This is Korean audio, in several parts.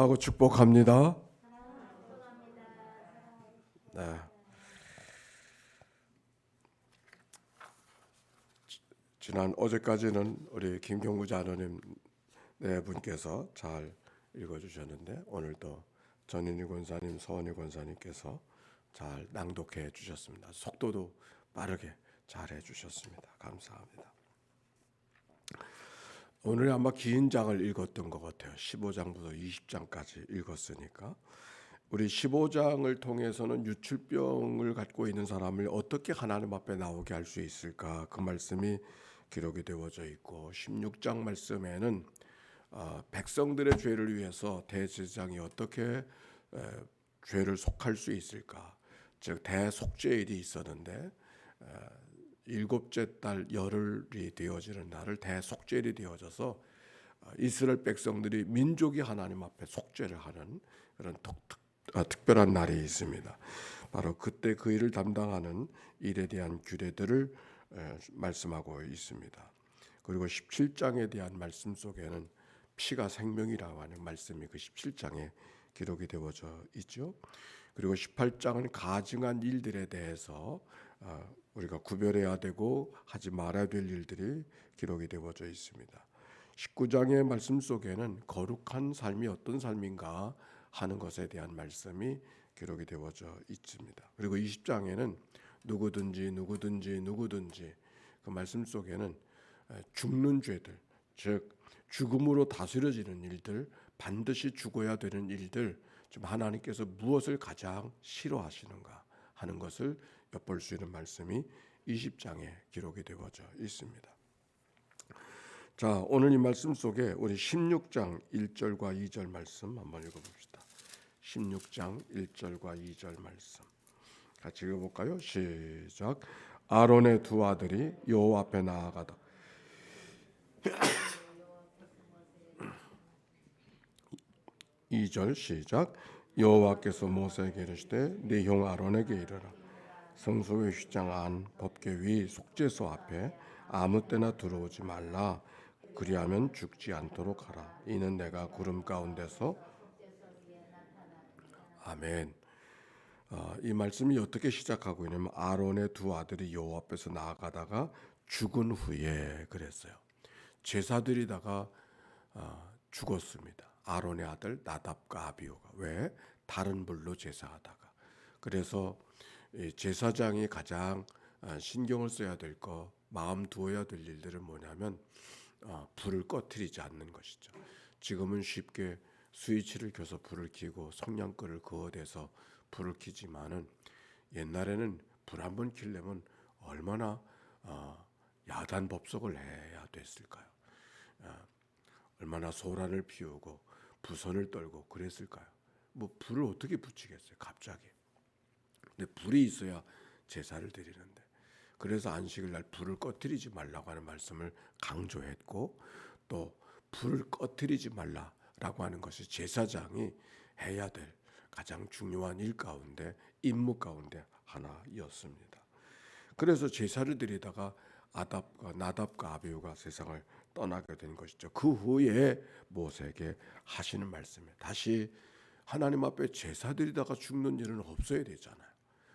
사랑하고 축복합니다. 네. 지- 지난 어제까지는 우리 김경구 자녀님 네 분께서 잘 읽어주셨는데 오늘도 전인희 권사님, 서원희 권사님께서 잘 낭독해 주셨습니다. 속도도 빠르게 잘 해주셨습니다. 감사합니다. 오늘 아마 긴 장을 읽었던 것 같아요. 15장부터 20장까지 읽었으니까. 우리 15장을 통해서는 유출병을 갖고 있는 사람을 어떻게 하나님 앞에 나오게 할 수 있을까? 그 말씀이 기록이 되어져 있고 16장 말씀에는 어, 백성들의 죄를 위해서 대제사장이 어떻게 에, 죄를 속할 수 있을까? 즉 대속죄일이 있었는데 에, 일곱째 달 열흘이 되어지는 날을 대속죄일이 되어져서 어, 이스라엘 백성들이 민족이 하나님 앞에 속죄를 하는 그런 독특, 아, 특별한 날이 있습니다. 바로 그때 그 일을 담당하는 일에 대한 규례들을 에, 말씀하고 있습니다. 그리고 17장에 대한 말씀 속에는 피가 생명이라고 하는 말씀이 그 17장에 기록이 되어져 있죠. 그리고 18장은 가증한 일들에 대해서 어, 우리가 구별해야 되고 하지 말아야 될 일들이 기록이 되어져 있습니다. 19장의 말씀 속에는 거룩한 삶이 어떤 삶인가 하는 것에 대한 말씀이 기록이 되어져 있습니다. 그리고 20장에는 누구든지 누구든지 누구든지 그 말씀 속에는 에, 죽는 죄들, 즉 죽음으로 다스려지는 일들, 반드시 죽어야 되는 일들, 좀 하나님께서 무엇을 가장 싫어하시는가 하는 것을 엿볼 수 있는 말씀이 20장에 기록이 되어져 있습니다. 자, 오늘 이 말씀 속에 우리 16장 1절과 2절 말씀 한번 읽어 봅시다. 16장 1절과 2절 말씀 같이 읽어 볼까요? 시작. 아론의 두 아들이 여호와 앞에 나아가다. 2절 시작. 여호와께서 모세에게 이르시되 네형 아론에게 이르라. 성소의 휘장 안 법궤 위 속죄소 앞에 아무 때나 들어오지 말라. 그리하면 죽지 않도록 하라. 이는 내가 구름 가운데서 아멘. 어, 이 말씀이 어떻게 시작하고 있냐면 아론의 두 아들이 여호와 앞에서 나아가다가 죽은 후에 그랬어요. 제사드리다가 어, 죽었습니다. 아론의 아들 나답과 아비오가 왜 다른 불로 제사하다가 그래서 이 제사장이 가장 어, 신경을 써야 될 거, 마음 두어야 될 일들은 뭐냐면 어, 불을 꺼트리지 않는 것이죠. 지금은 쉽게 스위치를 켜서 불을 켜고 성냥불을 그어대서 불을 켜지만은 옛날에는 불 한 번 켜려면 얼마나 어, 야단 법석을 해야 됐을까요? 어, 얼마나 소란을 피우고 부선을 떨고 그랬을까요? 뭐 불을 어떻게 붙이겠어요? 갑자기. 근데 불이 있어야 제사를 드리는데 그래서 안식일 날 불을 꺼뜨리지 말라고 하는 말씀을 강조했고 또 불을 꺼뜨리지 말라라고 하는 것이 제사장이 해야 될 가장 중요한 일 가운데 임무 가운데 하나였습니다. 그래서 제사를 드리다가 아답과 나답과 아비우가 세상을 떠나게 된 것이죠. 그 후에 모세에게 하시는 말씀에 다시 하나님 앞에 제사 드리다가 죽는 일은 없어야 되잖아요.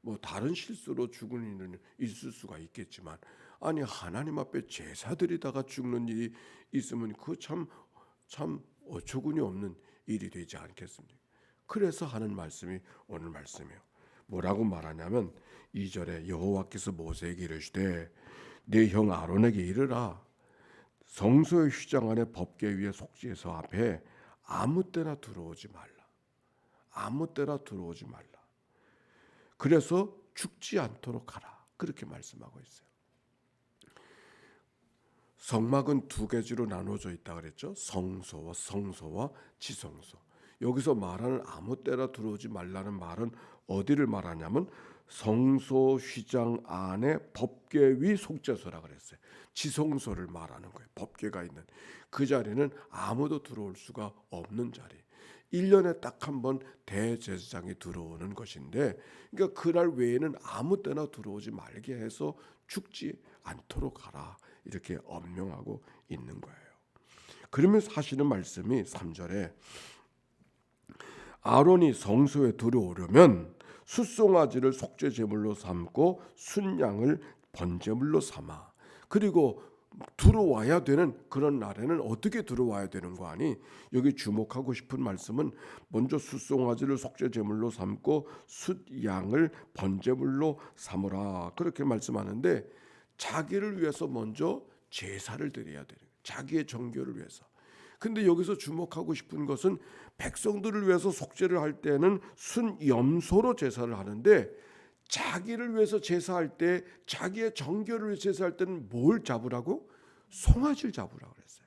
뭐 다른 실수로 죽은 일은 있을 수가 있겠지만 아니 하나님 앞에 제사 드리다가 죽는 일이 있으면 그 참 참 어처구니 없는 일이 되지 않겠습니까? 그래서 하는 말씀이 오늘 말씀이에요. 뭐라고 말하냐면 2절에 여호와께서 모세에게 이르시되 네 형 아론에게 이르라 성소의 휘장 안에 법궤 위에 속죄소 앞에 아무 때나 들어오지 말라. 아무 때나 들어오지 말라. 그래서 죽지 않도록 하라. 그렇게 말씀하고 있어요. 성막은 두 개지로 나눠져 있다 그랬죠. 성소와 성소와 지성소. 여기서 말하는 아무 때나 들어오지 말라는 말은 어디를 말하냐면 성소 휘장 안에 법궤 위 속죄소라 그랬어요. 지성소를 말하는 거예요. 법궤가 있는 그 자리는 아무도 들어올 수가 없는 자리. 1년에 딱 한 번 대제사장이 들어오는 것인데 그러니까 그날 외에는 아무 때나 들어오지 말게 해서 죽지 않도록 하라. 이렇게 엄명하고 있는 거예요. 그러면서 하시는 말씀이 3절에 아론이 성소에 들어오려면 숫송아지를 속죄 제물로 삼고 순양을 번제물로 삼아 그리고 들어와야 되는 그런 날에는 어떻게 들어와야 되는 거 아니? 여기 주목하고 싶은 말씀은 먼저 숫송아지를 속죄 제물로 삼고 숫양을 번제물로 삼으라 그렇게 말씀하는데 자기를 위해서 먼저 제사를 드려야 되는 거예요. 자기의 정결을 위해서. 근데 여기서 주목하고 싶은 것은 백성들을 위해서 속죄를 할 때는 순염소로 제사를 하는데 자기를 위해서 제사할 때 자기의 정결을 위해서 제사할 때는 뭘 잡으라고? 송아지를 잡으라고 그랬어요.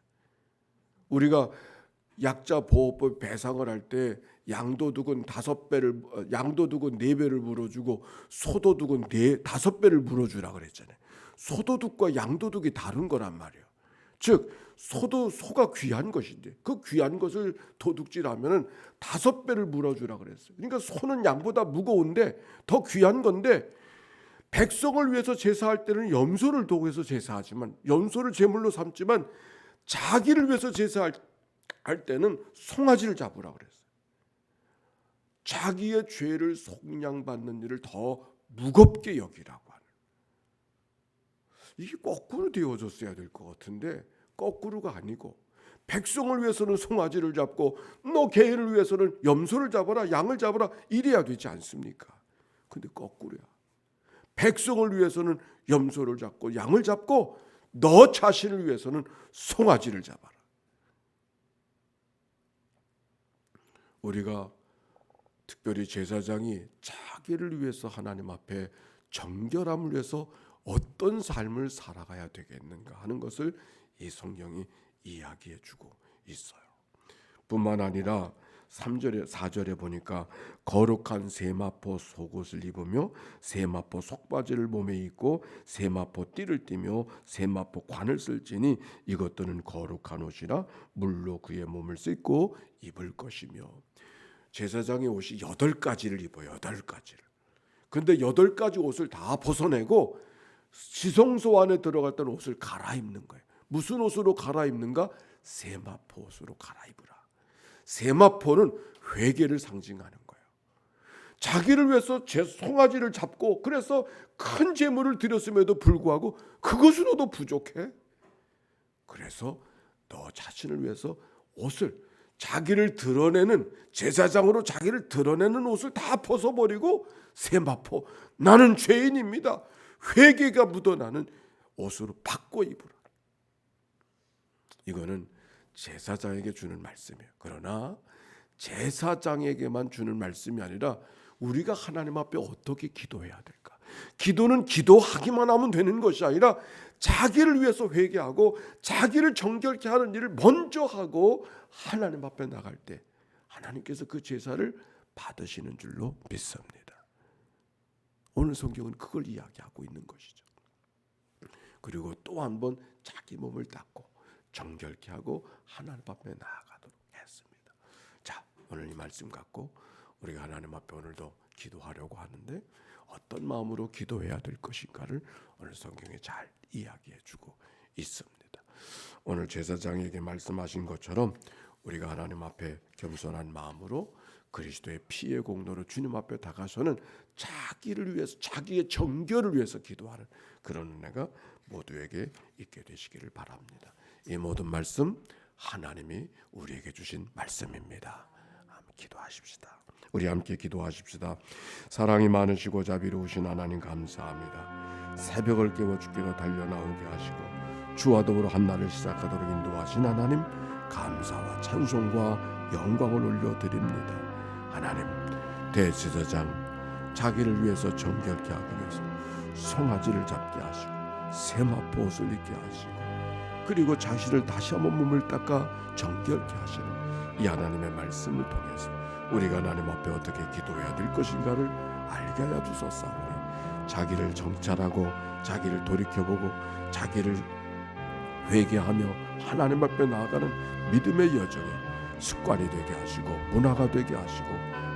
우리가 약자 보호법 배상을 할 때 양도둑은 다섯 배를 어, 양도둑은 네 배를 물어주고 소도둑은 네 다섯 배를 물어주라 그랬잖아요. 소도둑과 양도둑이 다른 거란 말이에요. 즉 소도 소가 귀한 것인데 그 귀한 것을 도둑질하면은 다섯 배를 물어주라 그랬어요. 그러니까 소는 양보다 무거운데 더 귀한 건데 백성을 위해서 제사할 때는 염소를 도구해서 제사하지만 염소를 제물로 삼지만 자기를 위해서 제사할 할 때는 송아지를 잡으라 그랬어요. 자기의 죄를 속량받는 일을 더 무겁게 여기라고 하는. 이게 거꾸로 되어졌어야 될 것 같은데 거꾸로가 아니고 백성을 위해서는 송아지를 잡고 너 개를 위해서는 염소를 잡아라 양을 잡아라 이래야 되지 않습니까? 근데 거꾸로야. 백성을 위해서는 염소를 잡고 양을 잡고 너 자신을 위해서는 송아지를 잡아라. 우리가 특별히 제사장이 자기를 위해서 하나님 앞에 정결함을 위해서 어떤 삶을 살아가야 되겠는가 하는 것을 이 성경이 이야기해 주고 있어요. 뿐만 아니라 3절에 4절에 보니까 거룩한 세마포 속옷을 입으며 세마포 속바지를 몸에 입고 세마포 띠를 띠며 세마포 관을 쓸지니 이것들은 거룩한 옷이라 물로 그의 몸을 씻고 입을 것이며 제사장의 옷이 여덟 가지를 입어요. 여덟 가지를. 근데 여덟 가지 옷을 다 벗어내고 지성소 안에 때는 옷을 갈아입는 거예요. 무슨 옷으로 갈아입는가? 세마포 옷으로 갈아입으라. 세마포는 회개를 상징하는 거예요. 자기를 위해서 제 송아지를 잡고 그래서 큰 재물을 드렸음에도 불구하고 그것으로도 부족해. 그래서 너 자신을 위해서 옷을 자기를 드러내는 제사장으로 자기를 드러내는 옷을 다 벗어버리고 세마포 나는 죄인입니다. 회개가 묻어나는 옷으로 바꿔 입으라. 이거는 제사장에게 주는 말씀이에요. 그러나 제사장에게만 주는 말씀이 아니라 우리가 하나님 앞에 어떻게 기도해야 될까? 기도는 기도하기만 하면 되는 것이 아니라 자기를 위해서 회개하고 자기를 정결케 하는 일을 먼저 하고 하나님 앞에 나갈 때 하나님께서 그 제사를 받으시는 줄로 믿습니다. 오늘 성경은 그걸 이야기하고 있는 것이죠. 그리고 또 한 번 자기 몸을 닦고 정결케 하고 하나님 앞에 나아가도록 했습니다. 자, 오늘 이 말씀 갖고 우리가 하나님 앞에 오늘도 기도하려고 하는데 어떤 마음으로 기도해야 될 것인가를 오늘 성경에 잘 이야기해 주고 있습니다. 오늘 제사장에게 말씀하신 것처럼 우리가 하나님 앞에 겸손한 마음으로 그리스도의 피의 공로로 주님 앞에 다가서는 자기를 위해서 자기의 정결을 위해서 기도하는 그런 은혜가 모두에게 있게 되시기를 바랍니다. 이 모든 말씀 하나님이 우리에게 주신 말씀입니다. 기도하십시다. 우리 함께 기도하십시다. 사랑이 많으시고 자비로우신 하나님 감사합니다. 새벽을 깨워 주께로 달려 나오게 하시고 주와 더불어 한 날을 시작하도록 인도하신 하나님 감사와 찬송과 영광을 올려 드립니다. 하나님 대제사장 자기를 위해서 정결케 하기 위해서 송아지를 잡게 하시고 세마포 옷을 입게 하시고 그리고 자신을 다시 한번 몸을 닦아 정결케 하시는 이 하나님의 말씀을 통해서 우리가 하나님 앞에 어떻게 기도해야 될 것인가를 알게 하여 주소서오니 자기를 정찰하고 자기를 돌이켜보고 자기를 회개하며 하나님 앞에 나아가는 믿음의 여정에 습관이 되게 하시고 문화가 되게 하시고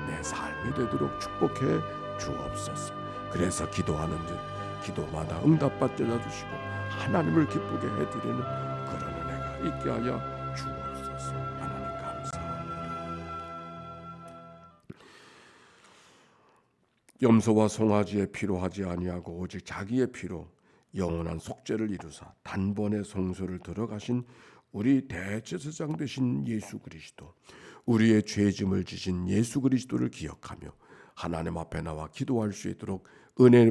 내 삶이 되도록 축복해 주옵소서. 그래서 기도하는 즉 기도마다 응답받게 해주시고 하나님을 기쁘게 해드리는 그런 은혜가 있게 하여 주옵소서. 하나님 감사합니다. 염소와 송아지의 피로 하지 아니하고 오직 자기의 피로 영원한 속죄를 이루사 단번에 성소를 들어가신 우리 대제사장 되신 예수 그리스도 우리의 죄짐을 지신 예수 그리스도를 기억하며 하나님 앞에 나와 기도할 수 있도록 은혜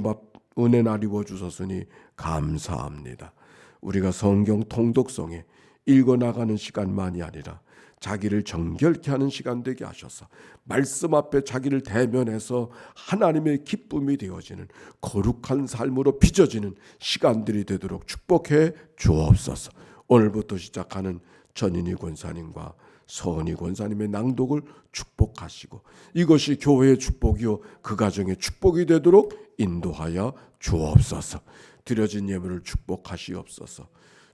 은혜 나리워 주셨으니 감사합니다. 우리가 성경 통독성에 읽어 나가는 시간만이 아니라 자기를 정결케 하는 시간 되게 하셔서 말씀 앞에 자기를 대면해서 하나님의 기쁨이 되어지는 거룩한 삶으로 빚어지는 시간들이 되도록 축복해 주옵소서. 오늘부터 시작하는 전인희 권사님과 서은희 권사님의 낭독을 축복하시고 이것이 교회의 축복이요 그 가정의 축복이 되도록 인도하여 주옵소서. 드려진 예물을 축복하시옵소서.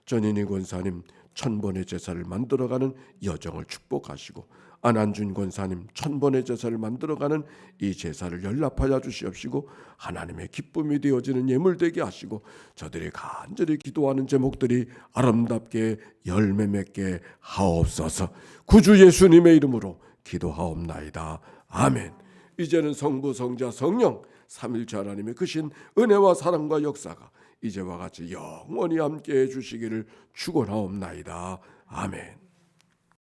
전인희 권사님 천번의 제사를 만들어가는 여정을 축복하시고 안한준 권사님 천번의 제사를 만들어가는 이 제사를 연락하여 주시옵시고 하나님의 기쁨이 되어지는 예물 되게 하시고 저들이 간절히 기도하는 제목들이 아름답게 열매 맺게 하옵소서 구주 예수님의 이름으로 기도하옵나이다 아멘 이제는 성부 성자 성령 삼일체 하나님의 크신 은혜와 사랑과 역사가 이제와 같이 영원히 함께해 주시기를 축원하옵나이다. 아멘.